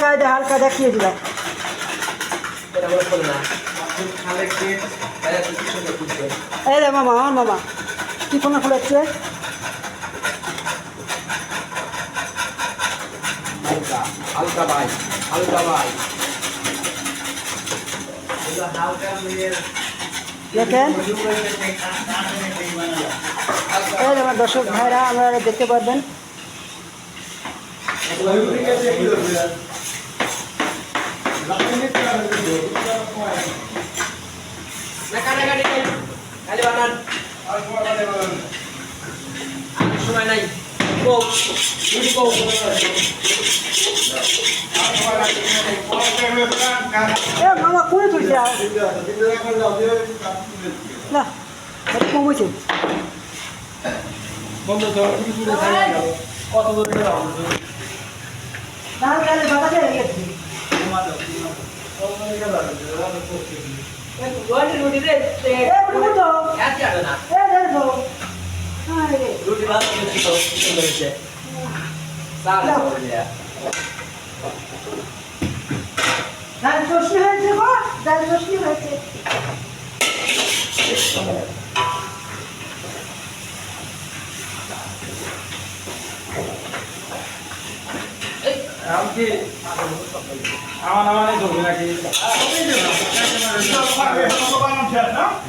হালকা হালকা দেখিয়ে দিলাম এই রে মামা আমার মামা কি কোনো খুলেছে হালকা ভাই হালকা ভাই দেখেন এই আমার দর্শক ভাইরা আপনারা দেখতে পারবেন। সময় নাই মামা তুলছে না এটা বুঝো তো। এত যাবে না। এ দেখো হ্যাঁ রে। রুটি ভাত করছি তো সুন্দর হয়েছে। সারা করে দেয়া। ডাল চশনি হয়েছে গো ডাল চশনি হয়েছে। আমার আমার ধরবে নাকি?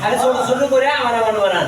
আরে ছোট ছোট করে আমার আমার বানান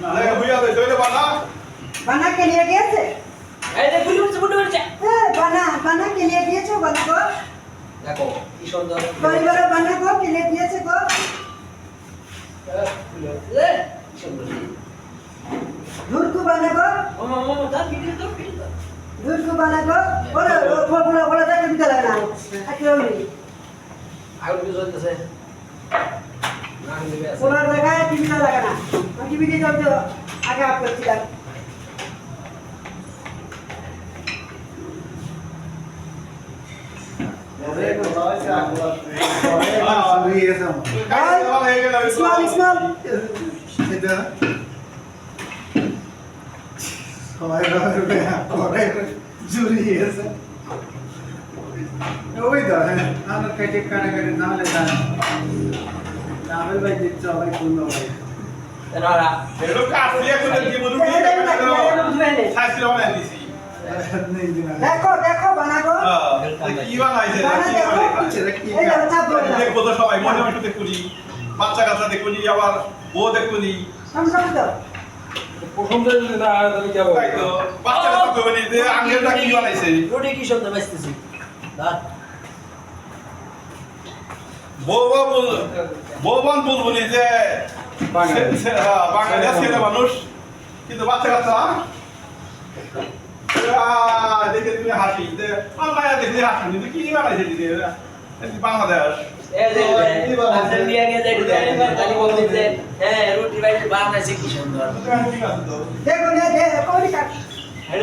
দে বানা। বানা কে নিয়ে গিয়েছে? এই যে ফুল উঠছে ফুল উঠছে এ বানা বানা কে নিয়ে দিয়েছ বানা গো। দেখো কি সুন্দর পরিবারে বানা গো কে নিয়ে দিয়েছে গো। সুন্দর বানা গো। মামা দাঁত ভিডিও তো ভিডিও বানা গো। ওরে দেখে দিতে লাগে না। না ওনার জায়গায় টিভিটা লাগে না। টিভি দিয়ে যাও তো আগে আপ করছিলাম স্মল স্মল সবাই করে জুড়িয়েছে ওই তো হ্যাঁ আমার কেটে কাটে কাটে নাহলে জানে নাহলে ভাই দিচ্ছে সবাই পূর্ণ ভাই। দিয়ে কি শাস্ত্র বানাই দিছি নেই দিন দেখো দেখো বানাবো। কি বানাইছে দেখব তো সবাই মনে মনে দেখুনি বাচ্চা কাচ্চা দেখুনি আবার বউ দেখুনি সমস্যা তো প্রথম দিন না তুমি কি তাই তো বাচ্চা কাচ্চা দেখুনি যে আঙ্গেলটা কি বানাইছে রুটি কি সুন্দর বাজতেছি না বউ বাবু বউ বান বলব যে বাঙালি। হ্যাঁ, ছেলে মানুষ কিন্তু বাচ্চা কাচ্চা দেখে তুমি হাসি যে দেখলে হাসি কিন্তু কি বানাইছে বাংলাদেশ। হ্যাঁ দেখো দেখো। দেখ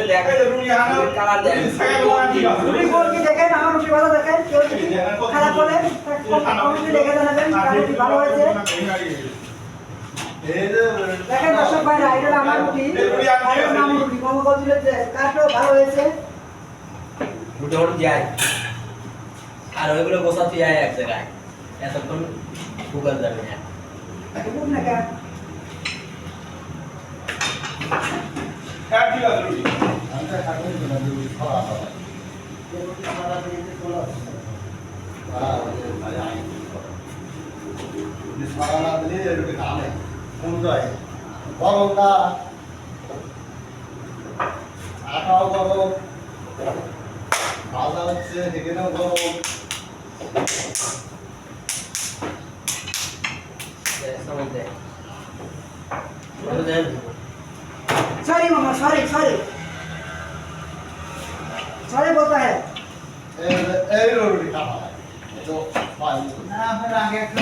দেখ দেখেন খারাপ বলে কমেন্টে জানাবেন ভালো হয়েছে। দেখেন দর্শক ভাইরা এটা আমার রুটি আমার রুটি মোমো বলছিল যে কারটা ভালো হয়েছে। রুটি হট যায় আর ওইগুলো তুই আয় এক জায়গায়। এতক্ষণ গুগল যাবে না। সারা না দিলে রুটি উন্নয়ন বরং না গরম। ভাজা হচ্ছে সেখানেও গরম। সরি মামা সরি সরি। সরি বলতে হ্যাঁ। এই রোডি আগে একটা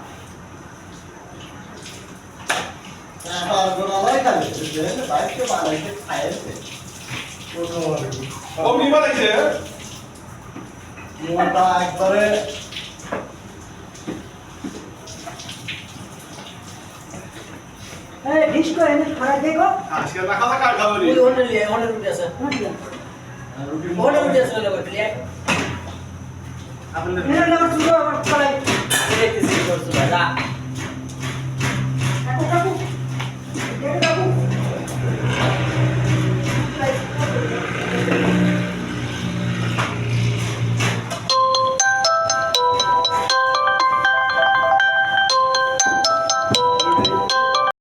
Dizendo, vai que vai, vai que vai. ও নিবা লাগছে মোটা একবারে এই ডিসকো এনে খাড়া দেখো আজকে রাখা রাখা খাবো নি ওটা লিয়ে ওটা রুটি আছে রুটি ওটা রুটি আছে লাগো লিয়ে আপনাদের এর নাম্বার শুরু আমার কলাই দেখতেছি করছো দাদা